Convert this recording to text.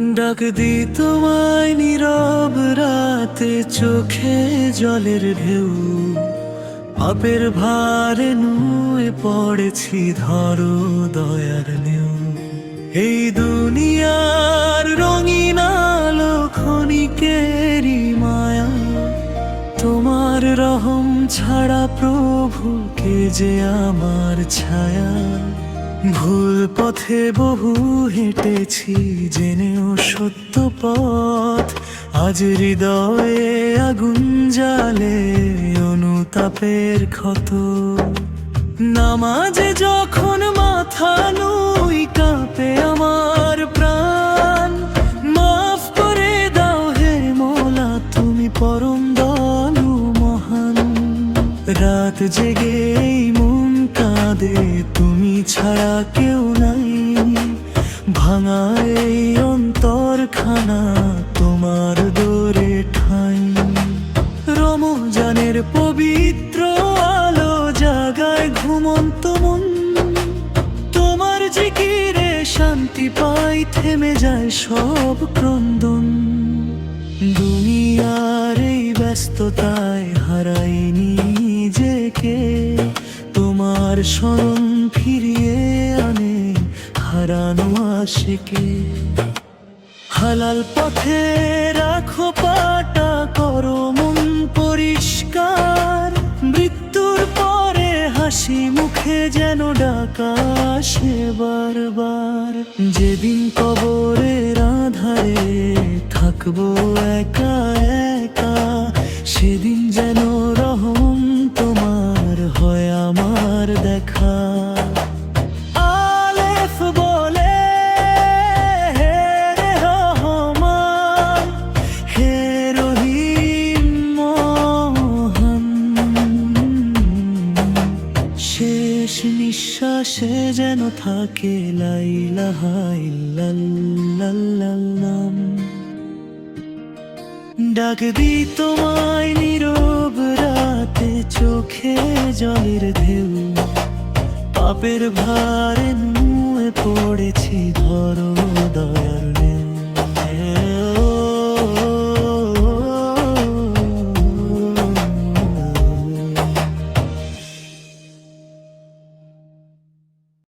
ডাক তোমায় নীরব রাতে চোখে জলের ঢেউ। পাপের ভারে নুয়ে পড়েছি ধরো দয়ার নেউ এই দুনিয়ার রঙিন আলো মায়া। তোমার রহম ছাড়া প্রভু কে যে আমার ছায়া। ভুল পথে বহু হেঁটেছি, জেনেও সত্য পথ। আজ হৃদয়ে আগুন জালে অনুতাপের ক্ষত। নামাজে যখন মাথা নুই কাঁপে আমার প্রাণ, মাফ করে দাও হে মোলা, তুমি পরম দয়ালু মহান। রাত জেগে মন কাঁদে, তুমি ছাড়া কেউ নাই। ভাঙা এই অন্তর খানা তোমার দোরে ঠাই। রমজানের পবিত্র আলো জাগায় ঘুমন্ত মন। তোমার জিকিরে শান্তি পাই, থেমে যায় সব ক্রন্দন। দুনিয়ার এই ব্যস্ততায় হারাইনি নিজেকে। তোমার স্মরণ ফিরিয়ে আনে হারানো আশেকে। হালাল পথে রাখো পাটা, করো মন পরিষ্কার। মৃত্যুর পরে হাসি মুখে যেন ডাকা আসে বারবার। যেদিন কবরের আধারে থাকব একা একা, সেদিন শেষ নিঃশ্বাসে যেন থাকে ডাক দি তোমায় নীরব রাতে চোখে জলের ঢেউ। পাপের ভারে নুয়ে পড়েছি ধরো দয়ার